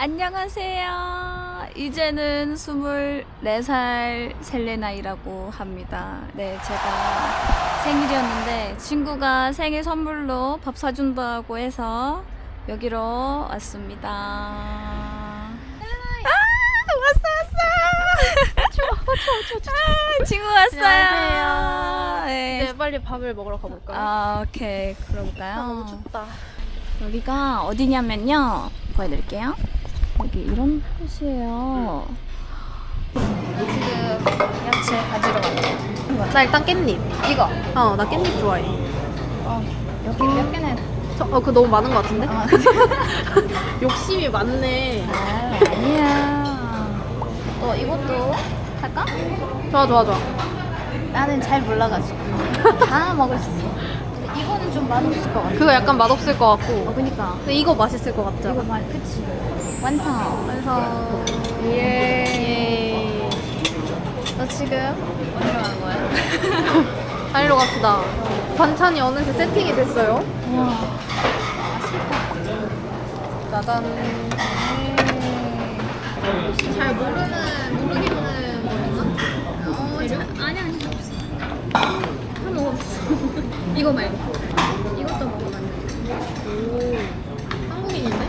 안녕하세요. 이제는 24살 셀레나이라고 합니다. 네, 제가 생일이었는데 친구가 생일 선물로 밥 사준다고 해서 여기로 왔습니다. 아, 왔어, 왔어! 추워, 추워, 추워, 추워. 아, 친구 왔어요. 네. 네, 빨리 밥을 먹으러 가볼까요? 아, 오케이. 그럴까요? 아, 너무 춥다. 여기가 어디냐면요. 보여드릴게요. 여기 이런 곳이에요. 지금 야채 가지러 갔어요. 나 일단 깻잎. 이거. 어, 나 깻잎 좋아해. 어, 여기 몇 개는. 저, 어, 그거 너무 많은 것 같은데? 아, 욕심이 많네. 아, 아니야. 어, 이것도 할까? 좋아, 좋아, 좋아. 나는 잘 몰라가지고. 다 먹을 수 있어. 근데 이거는 좀 맛없을 것 같아. 그거 약간 맛없을 것 어, 같고. 그니까. 근데 이거 맛있을 것 같죠? 이거 맛, 그치. 완성. 그래서. 예. 예. 너 지금 어디로 가는 거야? 달리러 갑시다. 반찬이 어느새 세팅이 됐어요. 짜잔. 잘 모르는, 모르겠는 뭐 있나? 어, 자, 아니 아니 없어. 다 먹었어. 이거 말고. 이것도 먹어봤는데. 오. 한국인인데?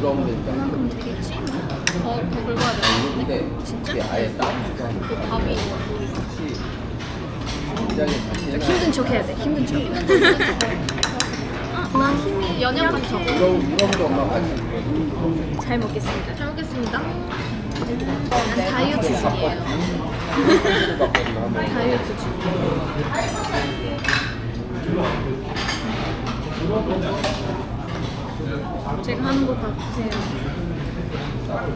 뭐 부러운 게 있다. 그만큼 되겠지? 더, 더 긁어야 돼. 근데 진짜? 이게 아예 따지가 그 밥이. 같이 굉장히 같이 해놔. 힘든 척 해야 돼. 힘든 척. 아, 나 힘이 연약한 척. 부러운 부러운 거 엄마 같이 잘 먹겠습니다. 잘 먹겠습니다. 난 다이어트 중이에요. 소리를 받거든 한번. 다이어트 중. 제가 하는 거 봐주세요.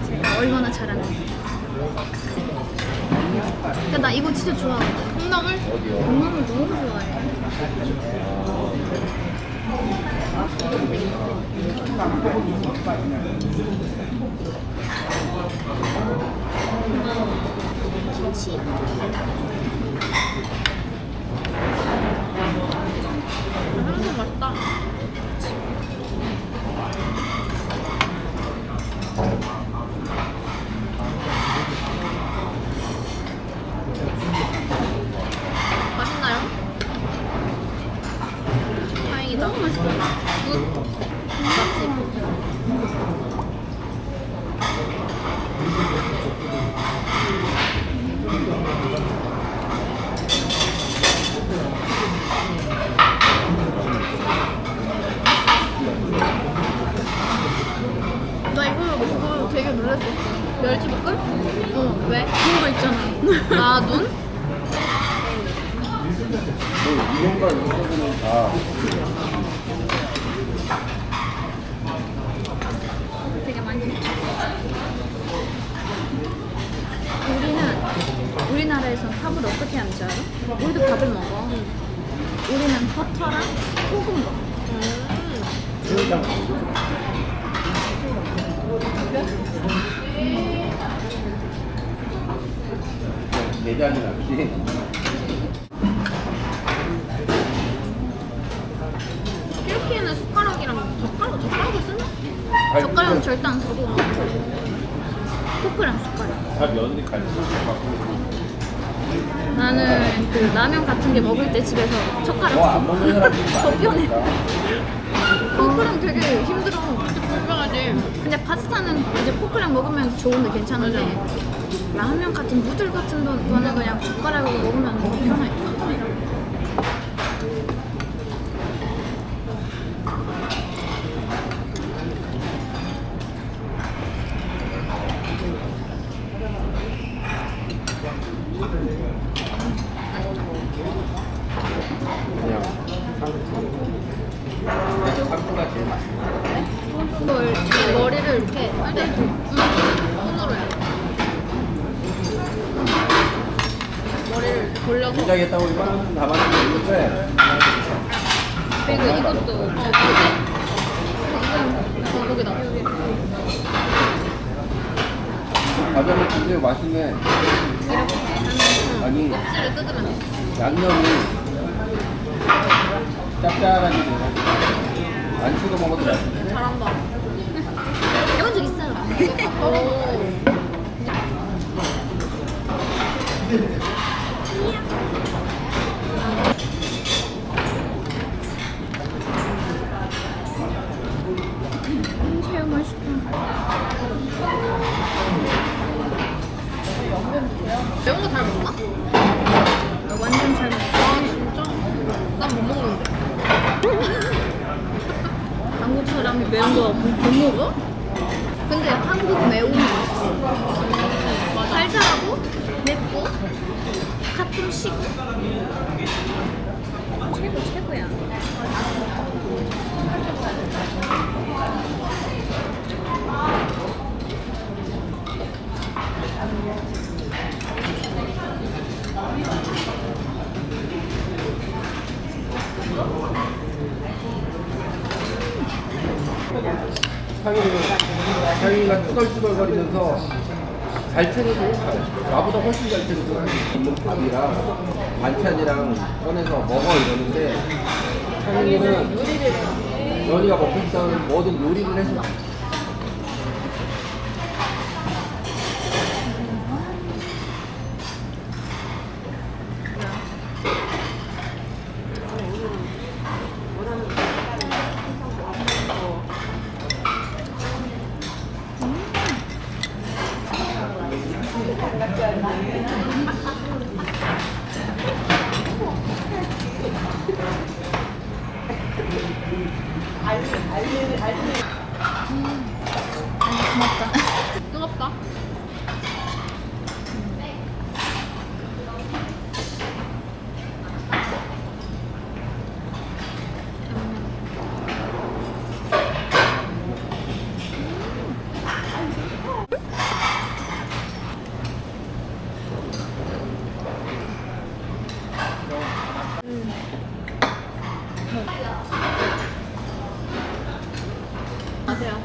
제가 얼마나 잘하는지. 근데 나 이거 진짜 좋아하거든. 콩나물? 엄마는 너무 좋아해. 김치. 아, 눈? 뭐 이런 걸 있어보면 다 되게 많이 했죠. 우리는 우리나라에서 밥을 어떻게 하는지 알아? 우리도 밥을 먹어. 우리는 버터랑 소금 먹어. 내장이 낫지. 이렇게는 숟가락이랑 젓가락, 젓가락을 쓰나? 젓가락은 절대 안 쓰고 포크랑 숟가락. 다 며느리 같이 나는 그 라면 같은 게 먹을 때 집에서 젓가락 뭐안 먹는 사람들이 더 편해. 포크랑 되게 힘들어. 불편하지. 근데 파스타는 이제 포크랑 먹으면 좋은데 괜찮은데 라면 같은 무들 같은 거는 그냥 젓가락으로 먹으면 너무 편해. 그냥 상추. 상추가 제일 맛있어. 이걸 머리를 이렇게 빨대줘. 응. 우리 빵 담아놨는데 그리고 이것도 어 뭐지? 이건 어 거기다 과자는 굉장히 맛있네. 아니 껍질을 뜯으면 돼 양념이 짭짤하게 안 찍어 먹어도 맛있네. 잘한다 해본 적 있어요. 오 매운 거 잘 먹나? 나 완전 잘 먹어. 아 진짜? 난 못 먹는데 한국 사람이 매운 거 못 먹어? 근데 한국 매운 거 맞아 달달하고 맵고 가끔 시고 최고야. 상인이 상인이가 투덜투덜거리면서 잘 차려줘. 나보다 훨씬 잘. 있는 밥이랑 반찬이랑 꺼내서 먹어 이러는데 상인이는 연이가 먹고 싶다는 뭐든 요리를 해서 고맙다. 아세요?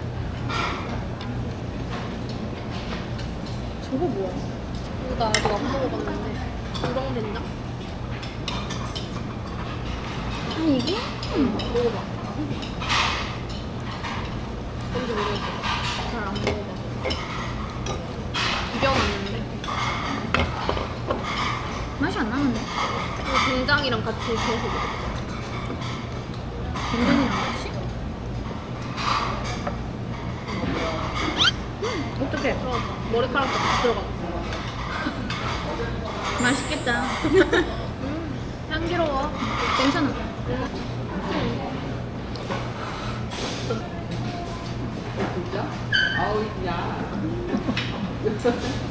저거 뭐야? 이거 나 아직 안 먹어봤는데 우렁된장? 아 이게? 먹어봐 뭔지 모르겠어 잘 안 먹어봐 비벼놨는데 맛이 안 나는데. 이거 된장이랑 같이 구워서 먹어 같이? 음, 어떡해. 머리카락도 들어가 맛있겠다. 향기로워 괜찮아. 음.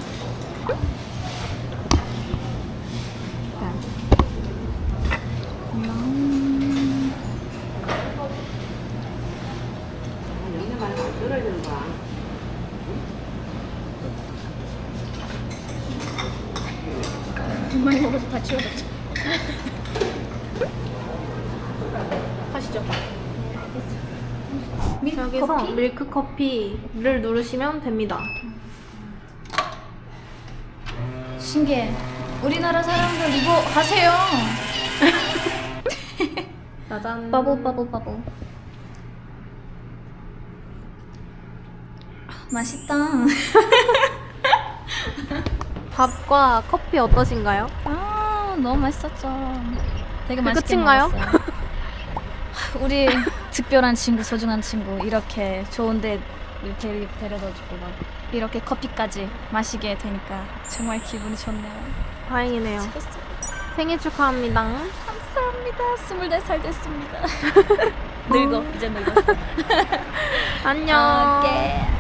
밀크 여기서 커피? 밀크 커피를 누르시면 됩니다 신기해. 우리나라 사람들 이거 하세요. 짜잔 바보 바보 바보. 아, 맛있다. 밥과 커피 어떠신가요? 아 너무 맛있었죠. 되게 그 맛있게 끝인가요? 먹었어요. 우리 특별한 친구, 소중한 친구 이렇게 좋은데 이렇게 데려다주고 막 이렇게 커피까지 마시게 되니까 정말 기분이 좋네요. 다행이네요 좋습니다. 생일 축하합니다 감사합니다. 스물네 살 됐습니다. 늙어 이제 늙었어. 안녕 오케이.